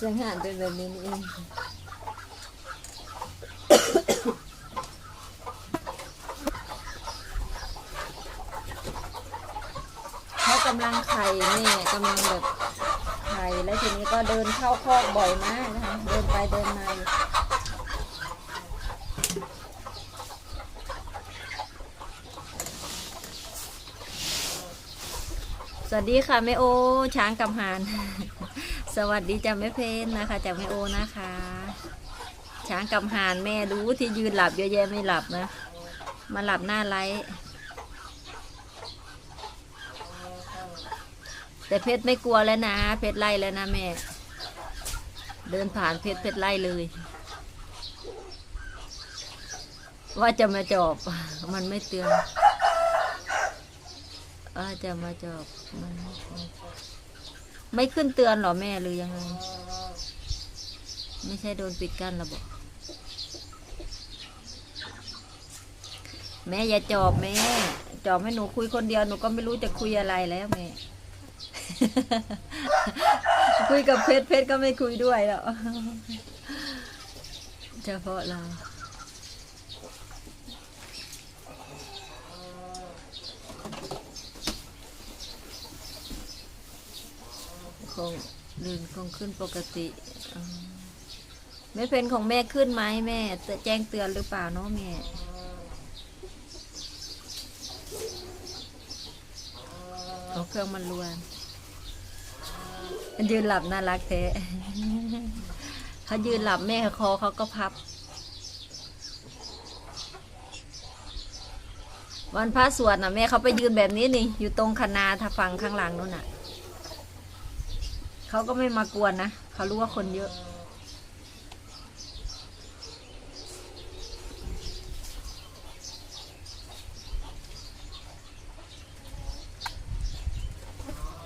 สังหารเป็นแบบนี้นี่เองเขากำลังไข่แม่กำลังแบบไข่แล้วทีนี้ก็เดินเข้าคอกบ่อยมากนะคะ เดินไปเดินมาสวัสดีค่ะแม่โอช้างกับหาน สวัสดีจ้าแม่เพนนะคะจากแม่โอนะคะ ช้างกับหานแม่ดูที่ยืนหลับเยอะแยะไม่หลับนะ มาหลับหน้าไลท์แต่เพชรไม่กลัวแล้วนะ เพชรไล่แล้วนะแม่ เดินผ่านเพชรเพชรไล่เลย ว่าจะมาจอบมันไม่เตือนว่าจะมาจอบมันไม่ ไม่ขึ้นเตือนหรอแม่หรือยังไงไม่ใช่โดนปิดกั้นระบบแม่อย่าจอบแม่ จอบให้หนูคุยคนเดียวหนูก็ไม่รู้จะคุยอะไรแล้วแม่ คุยกับเพชรเพชรก็ไม่คุยด้วยแล้วเฉพาะเรา คงเดินคงขึ้นปกติอืมไม่เป็นของแม่ขึ้นไหมแม่แจ้งเตือนหรือเปล่าเนาะแม่เอาเครื่องมันรวนยืนหลับน่ารักแท้เขายืนหลับแม่คอเขาก็พับ วันพระสวดน่ะแม่เขาไปยืนแบบนี้นี่ อยู่ตรงคณาถ้าฟังข้างหลังนู่นน่ะ เขาก็ไม่มากวนนะเขารู้ว่าคนเยอะ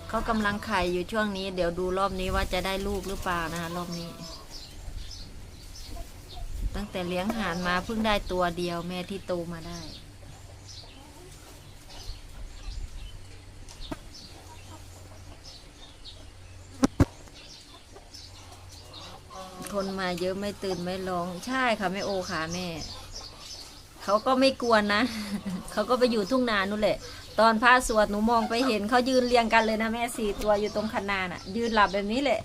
เขากำลังไข่อยู่ช่วงนี้ เดี๋ยวดูรอบนี้ว่าจะได้ลูกหรือเปล่านะคะรอบนี้ ตั้งแต่เลี้ยงห่านมาเพิ่งได้ตัวเดียวแม่ที่โตมาได้ นมาเยอะไม่ตื่นไม่ร้อง ใช่ค่ะแม่โอค่ะแม่เขาก็ไม่กวนนะเขาก็ไปอยู่ทุ่งนานู่นแหละ ตอนพระสวดหนูมองไปเห็นเขายืนเรียงกันเลยนะแม่สี่ตัวอยู่ตรงคันนาน่ะ ยืนหลับแบบนี้แหละ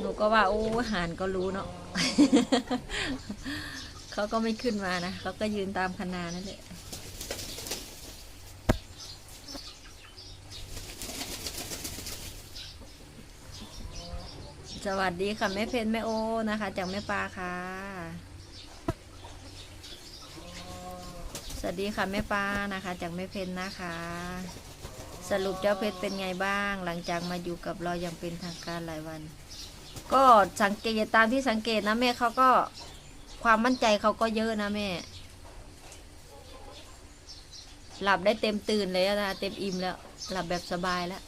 หนูก็ว่าโอ้หานก็รู้เนาะเขาก็ไม่ขึ้นมานะเขาก็ยืนตามคันนานั่นแหละ สวัสดีค่ะแม่เพนแม่โอนะคะ จากแม่ปลาค่ะ สวัสดีค่ะแม่ปลานะคะ จากแม่เพนนะคะ สรุปเจ้าเพชรเป็นไงบ้าง หลังจากมาอยู่กับเราอย่างเป็นทางการหลายวัน ก็สังเกตตามที่สังเกตนะแม่เขาก็ความมั่นใจเขาก็เยอะนะแม่ หลับได้เต็มตื่นเลยนะเต็มอิ่มแล้ว หลับแบบสบายแล้ว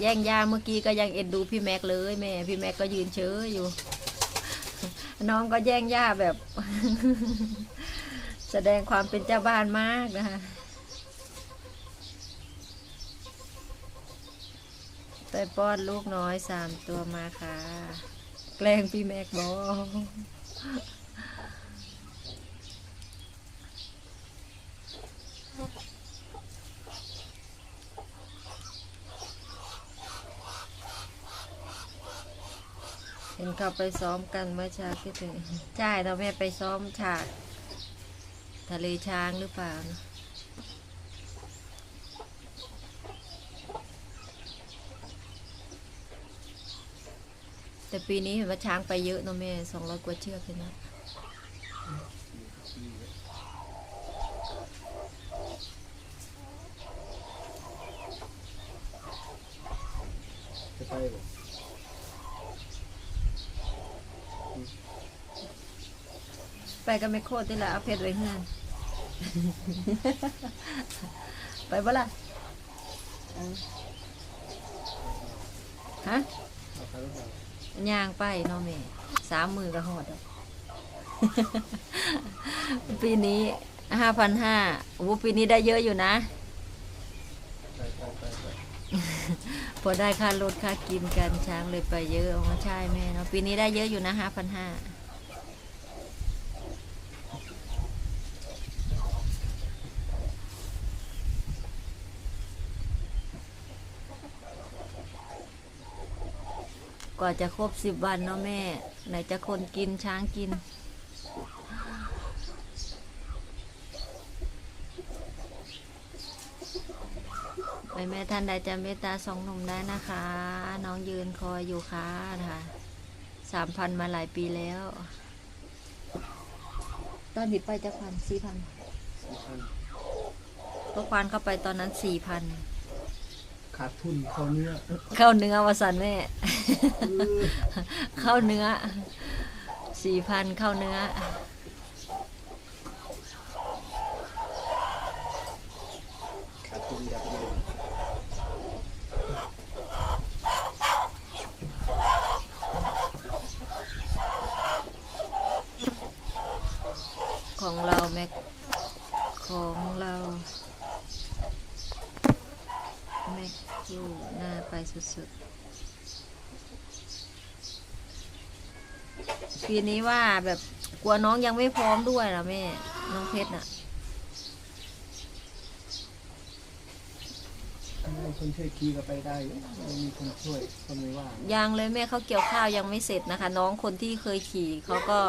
แย่งยาเมื่อกี้ก็ยังเอ็นดูพี่แม็กเลยแม่พี่แม็กก็ยืนเฉยอยู่ น้องก็แย่งยาแบบ แสดงความเป็นเจ้าบ้านมากนะคะไปป้อนลูกน้อยสามตัวมาค่ะ แกล้งพี่แม็กบอก เห็นเขาไปซ้อมกันเมื่อเช้าคิดถึงใช่เราแม่ไปซ้อมฉาก ทะเลช้างหรือเปล่านะแต่ปีนี้เห็นว่าช้างไปเยอะเนอะแม่สองร้อยกว่าเชือกเลยนะจะไปบ่ ไปก็ไม่โคตรที่ละเอาเพชรไว้เฮือนไปบ่ล่ะฮะเอาไปหรือเปล่าย่างไปเนาะแม่สามมือก็หอดปีนี้ห้าพันห้าโอ้ปีนี้ได้เยอะอยู่นะ พอได้ค่ารถค่ากินกันช้างเลยไปเยอะอ๋อใช่แม่เนาะปีนี้ได้เยอะอยู่นะห้าพันห้า กว่าจะครบสิบวันเนาะแม่ ไหนจะคนกินช้างกินแม่แม่ท่านใดจะเมตตาสองหนุ่มได้นะคะ น้องยืนคอยอยู่ค่ะนะคะสามพันมาหลายปีแล้ว ตอนนี้ไปจะพันสี่พันสี่พันก็ควานเข้าไปตอนนั้นสี่พัน ขาดทุนเขาวเนื้อเข้าเนื้อวสันแม่ เข้าเนื้อสี่พันเข้าเนื้อ ขาดทุนยับเยินของเราแม็กของเรา แม็กอยู่หน้าไปสุดๆ ปีนี้ว่าแบบกลัวน้องยังไม่พร้อมด้วยนะแม่ น้องเพชรน่ะถ้าให้คนช่วยขี่ก็ไปได้ไม่มีคนช่วยก็ไม่ว่ายังเลยแม่เขาเกี่ยวข้าวยังไม่เสร็จนะคะ น้องคนที่เคยขี่เขาก็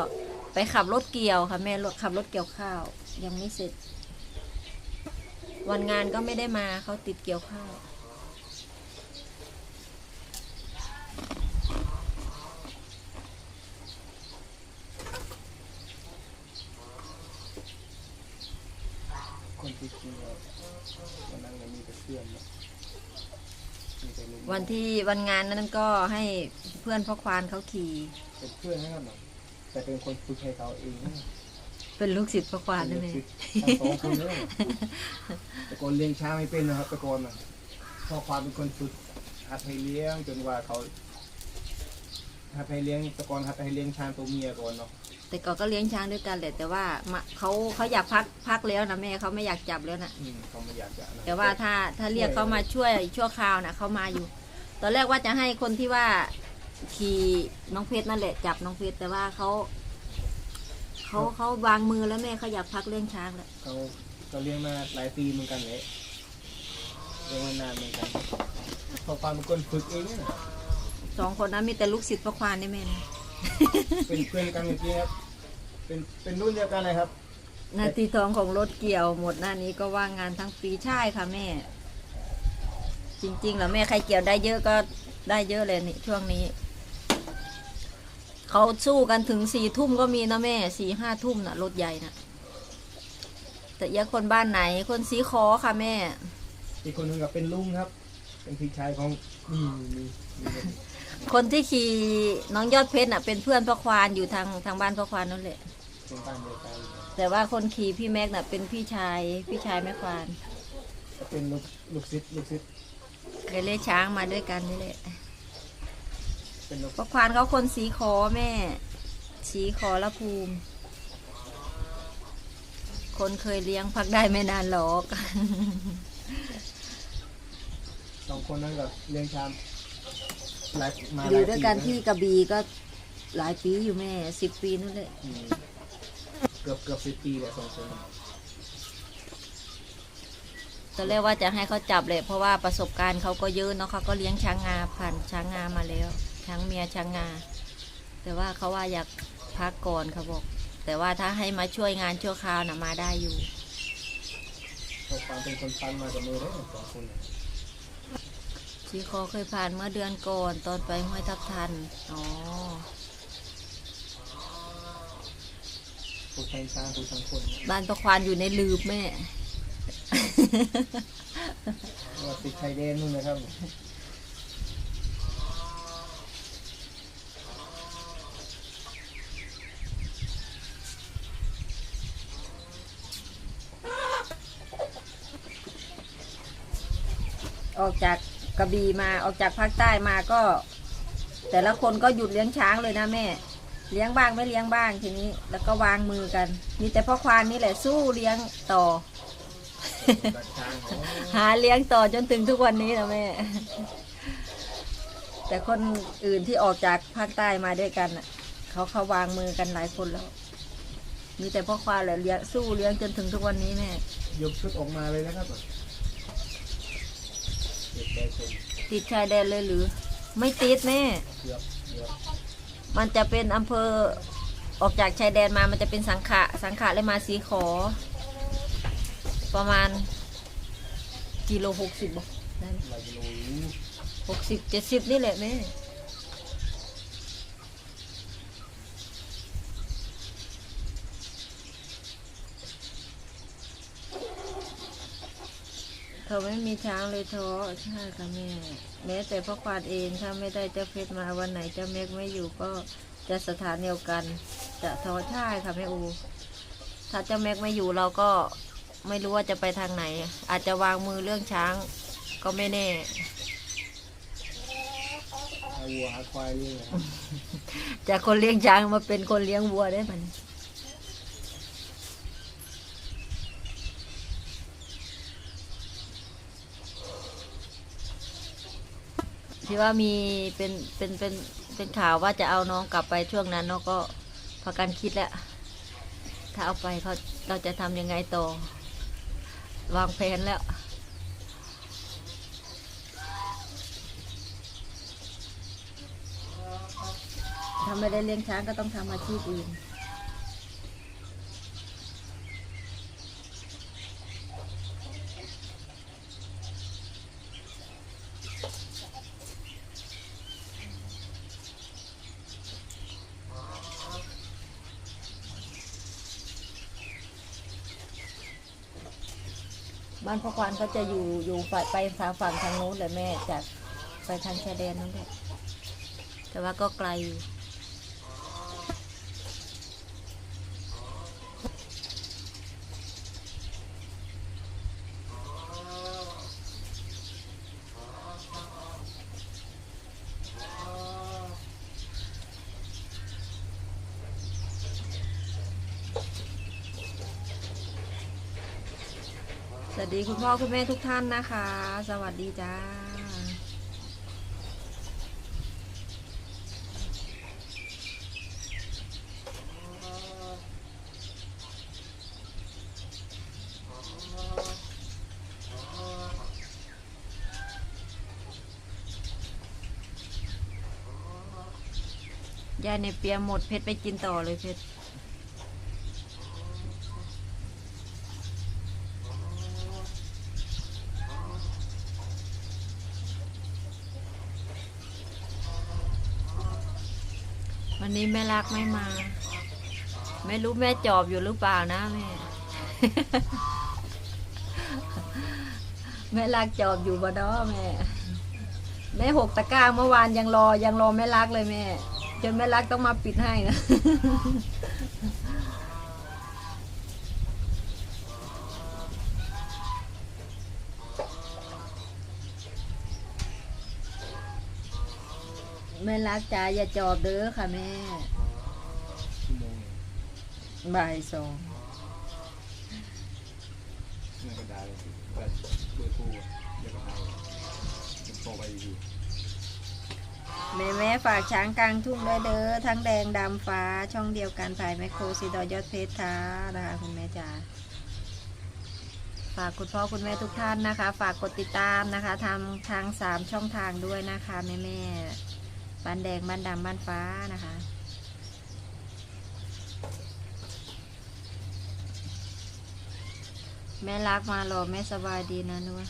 ไปขับรถเกี่ยวค่ะแม่รถขับรถเกี่ยวข้าวยังไม่เสร็จ วันงานก็ไม่ได้มาเขาติดเกี่ยวข้าวคนที่ขี่ก็วันนั้นก็มีแต่เพื่อนเนอะมีแต่ลุงวันที่วันงานนั้นก็ให้เพื่อนพ่อควานเขาขี่เป็นเพื่อนนะครับเนาะแต่เป็นคนฝึกให้เขาเองนะ เป็นลูกศิษย์พ่อควานนั่นเองทั้งสองคนเลยแต่ก่อนเลี้ยงช้างไม่เป็นนะครับแต่ก่อนน่ะพ่อความเป็นคนฝึกหัดให้เลี้ยงจนว่าเขาหัดให้เลี้ยงแต่ก่อนหัดให้เลี้ยงช้างตัวเมียก่อนเนาะแต่ก่อนก็เลี้ยงช้างด้วยกันแหละแต่ว่ามาเขาเขาอยากพักพักแล้วนะแม่เขาไม่อยากจับแล้วนะอืมเขาไม่อยากจะนะแต่ว่าถ้าถ้าเรียกเขามาช่วยชั่วคราวนะเขามาอยู่ ตอนแรกว่าจะให้คนที่ว่าขี่น้องเพชรนั่นแหละจับน้องเพชรแต่ว่าเขา เขาเขาวางมือแล้วแม่เขาอยากพักเลี้ยงช้างแล้วเขาเขาเลี้ยงมาหลายปีเหมือนกันเลยเลี้ยงมานานเหมือนกันพอความเป็นคนฝึกเองนะสองคนนั้นมีแต่ลูกศิษย์พ่อควานได้แม่นะเป็นเพื่อนกันจริงๆครับ เป็นเป็นรุ่นเดียวกันเลยครับ นาทีทองของรถเกี่ยวหมดหน้านี้ก็ว่างงานทั้งปีใช่ค่ะแม่ จริงๆแล้วแม่ใครเกี่ยวได้เยอะก็ได้เยอะเลยนี่ช่วงนี้ เขาสู้กันถึงสี่ทุ่มก็มีนะแม่สี่ห้าทุ่มน่ะรถใหญ่น่ะ แต่ยะคนบ้านไหนคนสีคอค่ะแม่ อีกคนหนึงก็เป็นลุงครับ เป็นพี่ชายของนี่มีมีมีคนที่ขี่น้องยอดเพชรน่ะเป็นเพื่อนพ่อควานอยู่ทางทางบ้านพ่อควานนั่นแหละ เป็นบ้านเดียวกันแต่ว่าคนขี่พี่แม็กน่ะเป็นพี่ชายพี่ชายแม่ควานก็เป็นลูกลูกศิษย์ลูกศิษย์เคยเล่ช้างมาด้วยกันนี่แหละ เป็นลูกพ่อควานเขาคนสีคอแม่ สีคอละภูมิ คนเคยเลี้ยงพักได้ไม่นานหรอก สองคนนั้นก็เลี้ยงช้างหลายมาหอยู่ลาด้วยปีกันแล้วที่กระบี่ก็หลายปีอยู่แม่สิบปีนั่นแหละอืมเกือบเกือบสิบปีแหละสองคนตอนแรกว่าจะให้เขาจับเลยเพราะว่าประสบการณ์เขาก็เยอะเนาะเขาก็เลี้ยงช้างงาผ่านช้างงามาแล้ว ช้างเมียช้างงา แต่ว่าเขาว่าอยากพักก่อนเขาบอก แต่ว่าถ้าให้มาช่วยงานชั่วคราวนะมาได้อยู่พอความเป็นคนปันมากับมือเลยสองคนเนี่ยชีคอเคยผ่านเมื่อเดือนก่อนตอนไปห้วยทับทัน อ๋อผู้แทงช้างผู้ทั้งคนเนี่ยบ้านประควานอยู่ในลืบแม่ว่าติดชายแดนนู่นนะครับ ออกจากกระบี่มาออกจากภาคใต้มาก็ แต่ละคนก็หยุดเลี้ยงช้างเลยนะแม่ เลี้ยงบ้างไม่เลี้ยงบ้างทีนี้ แล้วก็วางมือกัน มีแต่พ่อควานนี่แหละสู้เลี้ยงต่อ หาเลี้ยงต่อจนถึงทุกวันนี้นะแม่ แต่คนอื่นที่ออกจากภาคใต้มาด้วยกันเขาเขาวางมือกันหลายคนแล้ว มีแต่พ่อควานแหละเลี้ยงสู้เลี้ยงจนถึงทุกวันนี้แม่ยกชุดออกมาเลยนะครับ เก็บได้ชมติดชายแดนเลยหรือ ไม่ติดแม่เกือบเกือบมันจะเป็นอำเภอออกจากชายแดนมามันจะเป็นสังขะ สังขะเลยมาสีขอ ประมาณกิโลหกสิบบอกได้ไหมลายกิโลหกสิบเจ็ดสิบนี่แหละแม่ เขาไม่มีช้างเลยท้อใช่ค่ะแม่ แม้แต่พ่อควานเองถ้าไม่ได้เจ้าเพชรมาวันไหนเจ้าเมฆไม่อยู่ก็จะสถานเดียวกัน จะท้อใช่ค่ะแม่อูถ้าเจ้าแม็กไม่อยู่เราก็ไม่รู้ว่าจะไปทางไหน อาจจะวางมือเรื่องช้างก็ไม่แน่หาวัวหาควายเลี้ยงนะครับจากคนเลี้ยงช้างมาเป็นคนเลี้ยงวัวได้มั ที่ว่ามีเป็นเป็นเป็นเป็นข่าวว่าจะเอาน้องกลับไปช่วงนั้นเนาะก็พากันคิดแล้ว ถ้าเอาไปเขาเราจะทำยังไงต่อ วางแผนแล้วถ้าไม่ได้เลี้ยงช้างก็ต้องทำอาชีพอื่นานพ่อควานเขาจะอยู่อยู่ฝ่ายไปทางฝั่งทางโน้นเลยแม่จากไปทางชายแดนนั่นแหละแต่ว่าก็ไกลอยู่ สวัสดีคุณพ่อคุณแม่ทุกท่านนะคะ สวัสดีจ้า ยายในเปียหมดเพชรไปกินต่อเลยเพชร วันนี้แม่รักไม่มา ไม่รู้แม่จอบอยู่หรือเปล่านะแม่ แม่รักจอบอยู่บ่ดอแม่ แม่หกตะกร้าเมื่อวานยังรอยังรอแม่รักเลยแม่ จนแม่รักต้องมาปิดให้นะ แม่รักจ๋าอย่าจอบเด้อค่ะแม่ชั่วโมงหนึ่งบ่ายสองนี่ก็ได้เลยแต่เบอร์โทรอะเดี๋ยวก็เอาผมโทรไปอยู่แม่แม่ฝากช้างกลางทุ่งด้วยเด้อทั้งแดงดำฟ้าช่องเดียวกันถ่ายแมคโครซีดอยอดเพชรค่ะนะคะคุณแม่จ๋าฝากคุณพ่อคุณแม่ทุกท่านนะคะ ฝากกดติดตามนะคะทำทางสามช่องทางด้วยนะคะแม่แม่ บ้านแดงบ้านดำบ้านฟ้านะคะ แม่รักมารอแม่สบายดีนะนุ้ย